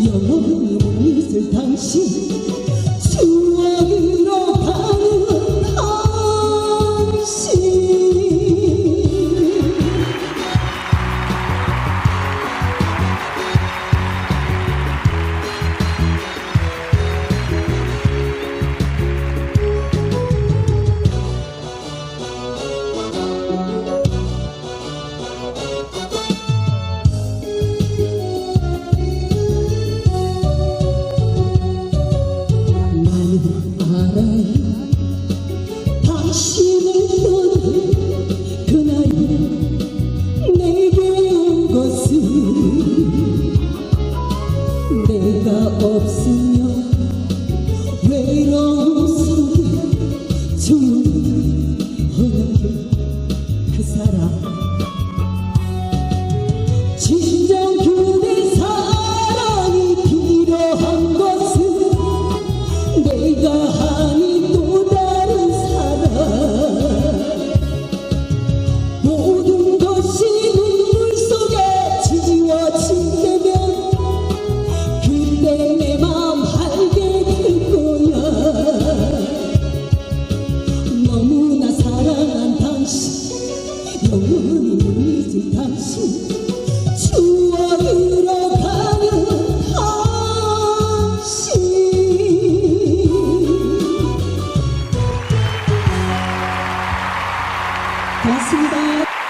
영원히 잊을 당신 추억으 내가 없으면 외로움 속에 조용히 허는 그 사람 다시 추월으로 가면 없이 고맙습니다.